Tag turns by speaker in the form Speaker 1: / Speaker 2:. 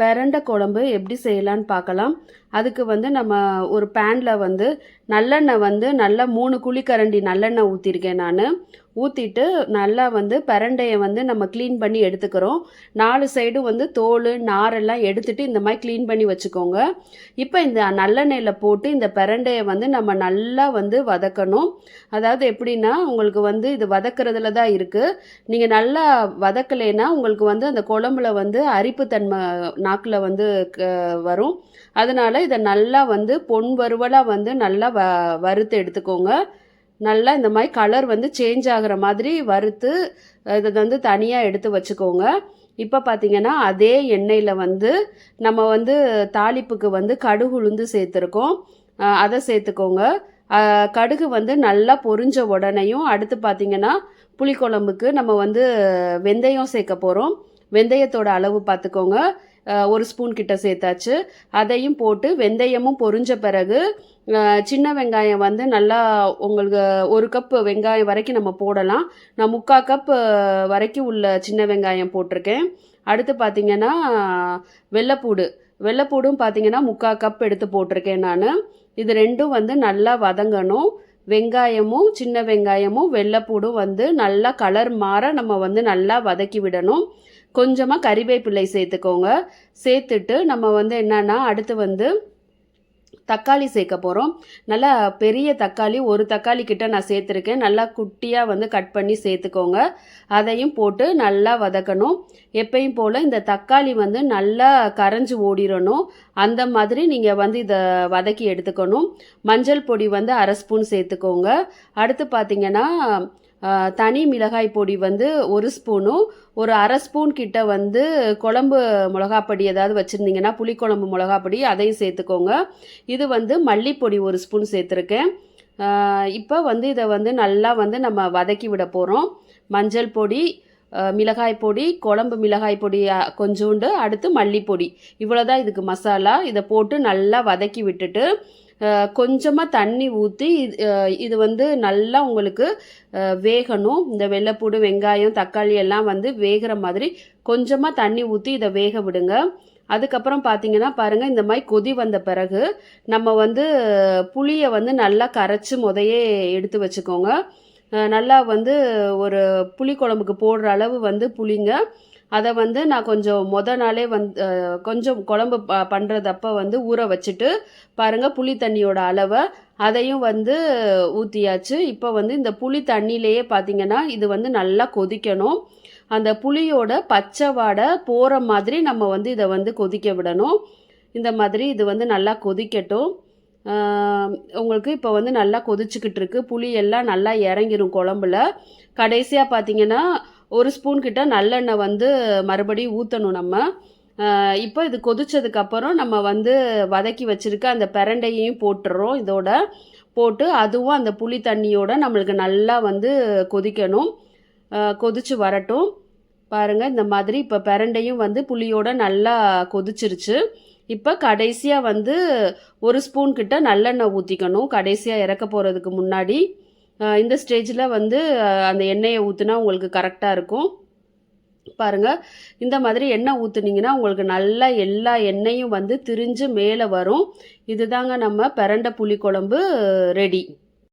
Speaker 1: பெரண்ட குழம்பு எப்படி செய்யலான்னு பார்க்கலாம். அதுக்கு வந்து நம்ம ஒரு பேனில் வந்து நல்லெண்ணெய் வந்து நல்லா மூணு குழிக்கரண்டி நல்லெண்ணெய் ஊற்றிருக்கேன் நான். ஊற்றிட்டு நல்லா வந்து பரண்டையை வந்து நம்ம க்ளீன் பண்ணி எடுத்துக்கிறோம். நாலு சைடும் வந்து தோல் நாரெல்லாம் எடுத்துட்டு இந்த மாதிரி க்ளீன் பண்ணி வச்சுக்கோங்க. இப்போ இந்த நல்லெண்ணெயில் போட்டு இந்த பிரண்டையை வந்து நம்ம நல்லா வந்து வதக்கணும். அதாவது எப்படின்னா உங்களுக்கு வந்து இது வதக்கிறதுல தான் இருக்குது நீங்கள் நல்லா வதக்கலைன்னா உங்களுக்கு வந்து அந்த குழம்புல வந்து அரிப்பு தன்மை நாக்கில் வந்து க- வரும். அதனால் இதை நல்லா வந்து பொன் வறுவலாக வந்து நல்லா வ வறுத்து எடுத்துக்கோங்க. நல்லா இந்த மாதிரி கலர் வந்து சேஞ்ச் ஆகிற மாதிரி வறுத்து இதை வந்து தனியாக எடுத்து வச்சுக்கோங்க. இப்போ பார்த்தீங்கன்னா அதே எண்ணெயில் வந்து நம்ம வந்து தாளிப்புக்கு வந்து கடுகு உளுந்து சேர்த்துருக்கோம். அதை சேர்த்துக்கோங்க. கடுகு வந்து நல்லா பொரிஞ்ச உடனேயும் அடுத்து பார்த்தீங்கன்னா புளிக்குழம்புக்கு நம்ம வந்து வெந்தயம் சேர்க்க போகிறோம் வெந்தயத்தோட அளவு பார்த்துக்கோங்க ஒரு ஸ்பூன் கிட்ட சேர்த்தாச்சு. அதையும் போட்டு வெந்தயமும் பொரிஞ்ச பிறகு சின்ன வெங்காயம் வந்து நல்லா உங்களுக்கு ஒரு கப் வெங்காயம் வரைக்கும் நம்ம போடலாம். நான் முக்கால் கப் வரைக்கும் உள்ள சின்ன வெங்காயம் போட்டிருக்கேன். அடுத்து பார்த்திங்கன்னா வெள்ளைப்பூடு. வெள்ளைப்பூடும் பார்த்தீங்கன்னா முக்கால் கப் எடுத்து போட்டிருக்கேன் நான். இது ரெண்டும் வந்து நல்லா வதங்கணும். வெங்காயமும் சின்ன வெங்காயமும் வெள்ளைப்பூடும் வந்து நல்லா கலர் மாற நம்ம வந்து நல்லா வதக்கி விடணும். கொஞ்சமாக கறிவேப்பிலை சேர்த்துக்கோங்க. சேர்த்துட்டு நம்ம வந்து என்னென்னா அடுத்து வந்து தக்காளி சேர்க்க போகிறோம் நல்லா பெரிய தக்காளி ஒரு தக்காளி கிட்ட நான் சேர்த்துருக்கேன். நல்லா குட்டியாக வந்து கட் பண்ணி சேர்த்துக்கோங்க. அதையும் போட்டு நல்லா வதக்கணும். எப்பயும் போல் இந்த தக்காளி வந்து நல்லா கரைஞ்சி ஓடிடணும் அந்த மாதிரி நீங்கள் வந்து இதை வதக்கி எடுத்துக்கணும். மஞ்சள் பொடி வந்து அரை ஸ்பூன் சேர்த்துக்கோங்க. அடுத்து பார்த்தீங்கன்னா தனி மிளகாய் பொடி வந்து ஒரு ஸ்பூனும் ஒரு அரை ஸ்பூன் கிட்ட வந்து குழம்பு மிளகாப்பொடி ஏதாவது வச்சுருந்தீங்கன்னா புளிக்குழம்பு மிளகாப்பொடி அதையும் சேர்த்துக்கோங்க. இது வந்து மல்லிப்பொடி ஒரு ஸ்பூன் சேர்த்துருக்கேன். இப்போ வந்து இதை வந்து நல்லா வந்து நம்ம வதக்கி விட போகிறோம் மஞ்சள் பொடி மிளகாய் பொடி குழம்பு மிளகாய் பொடி கொஞ்சோண்டு அடுத்து மல்லிப்பொடி. இவ்வளோதான் இதுக்கு மசாலா. இதை போட்டு நல்லா வதக்கி விட்டுட்டு கொஞ்சமாக தண்ணி ஊற்றி இது வந்து நல்லா உங்களுக்கு வேகணும். இந்த வெள்ளைப்பூடு வெங்காயம் தக்காளி எல்லாம் வந்து வேகிற மாதிரி கொஞ்சமாக தண்ணி ஊற்றி இதை வேக விடுங்க. அதுக்கப்புறம் பார்த்தீங்கன்னா பாருங்கள் இந்த மாதிரி கொதி வந்த பிறகு நம்ம வந்து புளியை வந்து நல்லா கரைச்சி முதையே எடுத்து வச்சுக்கோங்க. நல்லா வந்து ஒரு புளி குழம்புக்கு போடுற அளவு வந்து புளிங்க. அதை வந்து நான் கொஞ்சம் மொத நாளே வந்து கொஞ்சம் குழம்பு ப பண்ணுறதப்ப வந்து ஊற வச்சுட்டு பாருங்கள் புளி தண்ணியோட அளவை அதையும் வந்து ஊற்றியாச்சு இப்போ வந்து இந்த புளி தண்ணியிலேயே பார்த்தீங்கன்னா இது வந்து நல்லா கொதிக்கணும். அந்த புளியோட பச்சை வாடை போகிற மாதிரி நம்ம வந்து இதை வந்து கொதிக்க விடணும். இந்த மாதிரி இது வந்து நல்லா கொதிக்கட்டும். உங்களுக்கு இப்போ வந்து நல்லா கொதிச்சுக்கிட்டு இருக்கு. புளி எல்லாம் நல்லா இறங்கிரும் குழம்புல. கடைசியாக பார்த்தீங்கன்னா ஒரு ஸ்பூன் கிட்ட நல்லெண்ணெய் வந்து மறுபடியும் ஊற்றணும் நம்ம. இப்போ இது கொதிச்சதுக்கப்புறம் நம்ம வந்து வதக்கி வச்சுருக்க அந்த பிரண்டையையும் போட்டுடுறோம் இதோட. போட்டு அதுவும் அந்த புளி தண்ணியோட நம்மளுக்கு நல்லா வந்து கொதிக்கணும். கொதித்து கொதிச்சு வரட்டும். பாருங்கள் இந்த மாதிரி இப்போ பிரண்டையும் வந்து புளியோட நல்லா கொதிச்சிருச்சு. இப்போ கடைசியாக வந்து ஒரு ஸ்பூன் கிட்ட நல்லெண்ணெய் ஊற்றிக்கணும் கடைசியாக இறக்க போகிறதுக்கு முன்னாடி. இந்த ஸ்டேஜில் வந்து அந்த எண்ணெயை ஊற்றினா உங்களுக்கு கரெக்டாக இருக்கும். பாருங்கள் இந்த மாதிரி எண்ணெய் ஊற்றுனீங்கன்னா உங்களுக்கு நல்லா எல்லா எண்ணெயும் வந்து திரிஞ்சு மேலே வரும். இதுதாங்க நம்ம பிரண்டை புளி குழம்பு ரெடி.